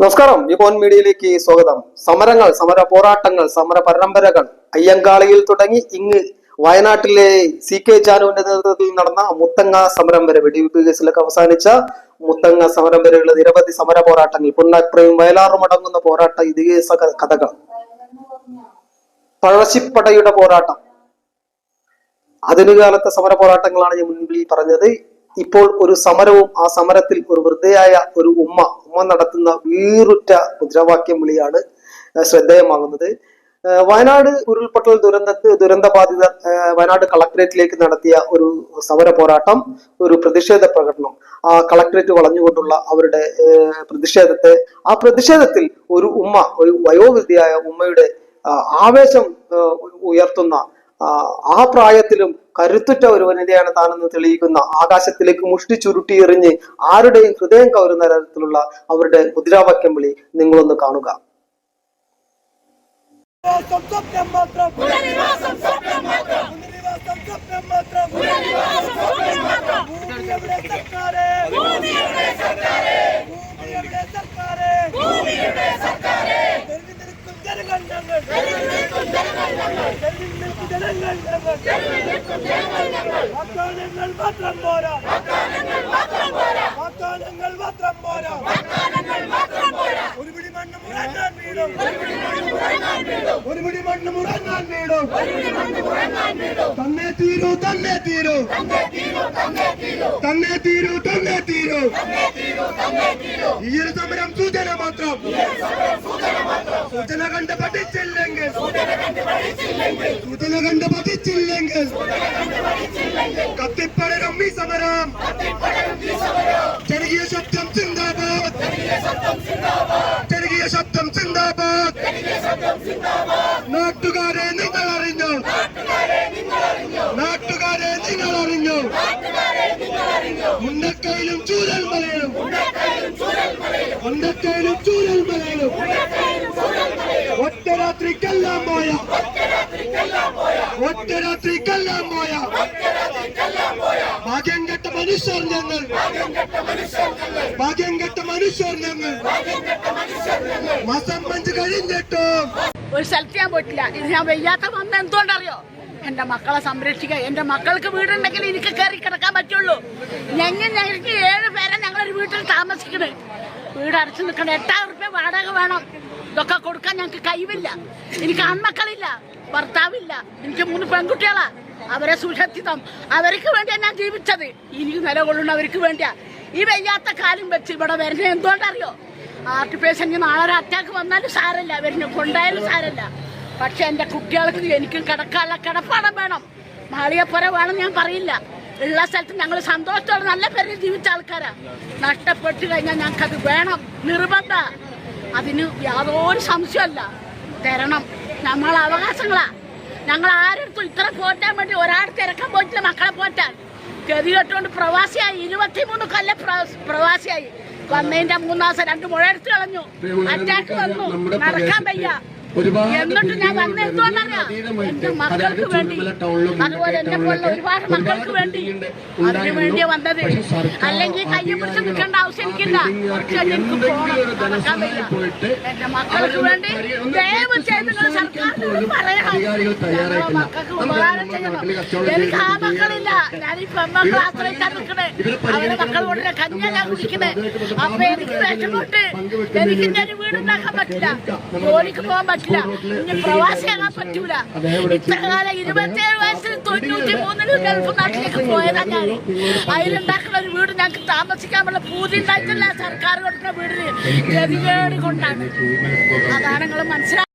നമസ്കാരം. യുവോൻ മീഡിയയിലേക്ക് സ്വാഗതം. സമരങ്ങൾ സമര പോരാട്ടങ്ങൾ സമര പരമ്പരകൾ അയ്യങ്കാളിയിൽ തുടങ്ങി ഇങ്ങ് വയനാട്ടിലെ സി കെ ജാനുവിന്റെ നേതൃത്വത്തിൽ നടന്ന മുത്തങ്ങ സമരം വരെ വെടിവെപ്പ് കേസിലൊക്കെ അവസാനിച്ച മുത്തങ്ങ സമരം വരെയുള്ള നിരവധി സമര പോരാട്ടങ്ങൾ. പുന്നപ്രയും വയലാറും അടങ്ങുന്ന പോരാട്ട ഇതിഹാസ കഥകൾ. പഴശ്ശിപ്പടയുടെ പോരാട്ടം. ആധുനിക കാലത്തെ സമര പോരാട്ടങ്ങളാണ് ഞാൻ മുൻപിൽ പറഞ്ഞത്. ഇപ്പോൾ ഒരു സമരവും ആ സമരത്തിൽ ഒരു വൃദ്ധയായ ഒരു ഉമ്മ ഉമ്മ നടത്തുന്ന വീറുറ്റ മുദ്രാവാക്യം വിളിയാണ് ശ്രദ്ധേയമാകുന്നത്. വയനാട് ഉരുൾപൊട്ടൽ ദുരന്തത്ത് ദുരന്തബാധിത വയനാട് കളക്ടറേറ്റിലേക്ക് നടത്തിയ ഒരു സമര പോരാട്ടം ഒരു പ്രതിഷേധ പ്രകടനം. ആ കളക്ടറേറ്റ് വളഞ്ഞുകൊണ്ടുള്ള അവരുടെ പ്രതിഷേധത്തെ ആ പ്രതിഷേധത്തിൽ ഒരു ഉമ്മ ഒരു വയോവൃദ്ധിയായ ഉമ്മയുടെ ആവേശം ഉയർത്തുന്ന ആ പ്രായത്തിലും കരുത്തുറ്റ ഒരു വനിതയാണ് താനെന്ന് തെളിയിക്കുന്ന ആകാശത്തിലേക്ക് മുഷ്ടി ചുരുട്ടി എറിഞ്ഞ് ആരുടെയും ഹൃദയം കവരുന്ന തരത്തിലുള്ള അവരുടെ മുദ്രാവാക്യം വിളി നിങ്ങളൊന്ന് കാണുക. വാഗ്ദാനങ്ങൾ മാത്രം പോരാ. വാഗ്ദാനങ്ങൾ മാത്രം പോരാ. വാഗ്ദാനങ്ങൾ മാത്രം പോരാ. വാഗ്ദാനങ്ങൾ മാത്രം പോരാ. ഒരു പിടി മണ്ണ് മുടങ്ങാൻ വീടും ഒരു പിടി മണ്ണ് മുടങ്ങാൻ വീടും തന്നെ തീരൂ തന്നെ തീരൂ. തന്നെ തീരൂ തന്നെ തീരൂ. ഈ ഒരു സമരം സൂചന മാത്രം. സൂചന കണ്ട് പഠിച്ചില്ലെങ്കിൽ സൂചന കണ്ട് പഠിച്ചില്ലെങ്കിൽ കത്തിപ്പടരും ഈ സമരം. ജനകീയ ശബ്ദം സിന്ദാബാദ് ജനകീയ ശബ്ദം സിന്ദാബാദ് നാട്ടുകാർ ഉണ്ടക്കയിലും ചൂരൽ മലയിലും. ഉണ്ടക്കയിലും ചൂരൽ മലയിലും. ഒറ്റ പോയ. ഒറ്റ പോയ. ഭാഗ്യം കെട്ട മനുഷ്യർ ഞങ്ങൾ. ഭാഗ്യം കെട്ട മനുഷ്യർ ഞങ്ങൾ. മാസം മഞ്ച് കഴിഞ്ഞിട്ടും. ഒരു സ്ഥലത്ത് ഞാൻ പോയിട്ടില്ല. ഞാൻ വയ്യാത്ത വന്ന എന്തുകൊണ്ടറിയോ? എന്റെ മക്കളെ സംരക്ഷിക്കുക എന്റെ മക്കൾക്ക് വീടുണ്ടെങ്കിൽ എനിക്ക് കയറി കിടക്കാൻ പറ്റുള്ളൂ. ഞങ്ങൾ ഞങ്ങൾക്ക് ഏഴ് പേരെ ഞങ്ങളൊരു വീട്ടിൽ താമസിക്കണേ വീട് അടച്ചു നിൽക്കണം. എട്ടായിരം റുപ്യ വാടക വേണം. ഇതൊക്കെ കൊടുക്കാൻ ഞങ്ങൾക്ക് കഴിവില്ല. എനിക്ക് ആൺമക്കളില്ല ഭർത്താവില്ല. എനിക്ക് മൂന്ന് പെൺകുട്ടികളാ. അവരെ സുരക്ഷിതം. അവർക്ക് വേണ്ടിയാണ് ഞാൻ ജീവിച്ചത്. ഇനി നിലകൊള്ളുന്നവർക്ക് വേണ്ടിയാ. ഈ വയ്യാത്ത കാലം വെച്ച് ഇവിടെ വരുന്നത് എന്തുകൊണ്ടറിയോ? ഹാർട്ട് പേഷ്യന്റ് നാളെ ഒരു അറ്റാക്ക് വന്നാലും സാരല്ല വരുന്ന കൊണ്ടായാലും സാരല്ല പക്ഷെ എന്റെ കുട്ടികൾക്ക് എനിക്കും കിടക്കാനുള്ള കിടപ്പാടം വേണം. മാളികപ്പുര വേണം ഞാൻ പറയില്ല. ഉള്ള സ്ഥലത്ത് ഞങ്ങൾ സന്തോഷത്തോടെ നല്ല പേരിൽ ജീവിച്ച ആൾക്കാരാ. നഷ്ടപ്പെട്ടു കഴിഞ്ഞാൽ ഞങ്ങൾക്കത് വേണം. നിർബന്ധ. അതിന് യാതൊരു സംശയമല്ല തരണം. നമ്മൾ അവകാശങ്ങളാ. ഞങ്ങൾ ആരെടുത്തും ഇത്ര പോറ്റാൻ വേണ്ടി ഒരാൾ തിരക്കാൻ പോയിട്ടില്ല മക്കളെ പോറ്റാൻ. ഗതി കെട്ടുകൊണ്ട് പ്രവാസിയായി. ഇരുപത്തിമൂന്ന് കൊല്ലം പ്ര- പ്രവാസിയായി. വന്നതിന്റെ മൂന്നാം ദിവസം രണ്ട് മുഴ എടുത്തു കളഞ്ഞു അറ്റാക്ക് വന്നു. നടക്കാൻ വയ്യ. ഒരുപാട് അതായത് ചുരുമല ടൗണിലും ഒരുപാട് വേണ്ടിയുണ്ട് അല്ലെങ്കിൽ കയ്യെ പിടിച്ച് നിൽക്കേണ്ട ആവശ്യം എനിക്കില്ല പോയിട്ട് മക്കൾക്ക് വേണ്ടി ദയവ് ചെയ്ത് സർക്കാരിനോട് പറയണം. എനിക്ക് ആ മക്കളില്ല. ഞാൻ ഈ പെൺമക്കളെ ആശ്രയിച്ചാൽ നിൽക്കണേ അവരുടെ മക്കളോട് കഞ്ഞാ കുടിക്കണേ അപ്പൊ എനിക്ക് വിഷമമുണ്ട്. എനിക്ക് ഞാൻ വീടുണ്ടാക്കാൻ പറ്റില്ല. ജോലിക്ക് പോകാൻ പറ്റില്ല ഇനി പ്രവാസിയാകാൻ പറ്റൂല. ഇത്ര കാലം വയസ്സിൽ തൊണ്ണൂറ്റി മൂന്നിൽ ഗൾഫ് നാട്ടിലേക്ക് പോയതാ ഞാൻ അതിലുണ്ടാക്കുന്ന ഒരു വീട് ഞങ്ങൾക്ക് താമസിക്കാനുള്ള പൂതി ഉണ്ടായിട്ടില്ല. സർക്കാർ കൊടുക്കുന്ന വീടിന് ഗതികേട് കൊണ്ടാണ്. അതാണ് നിങ്ങൾ മനസ്സിലാക്കുന്നത്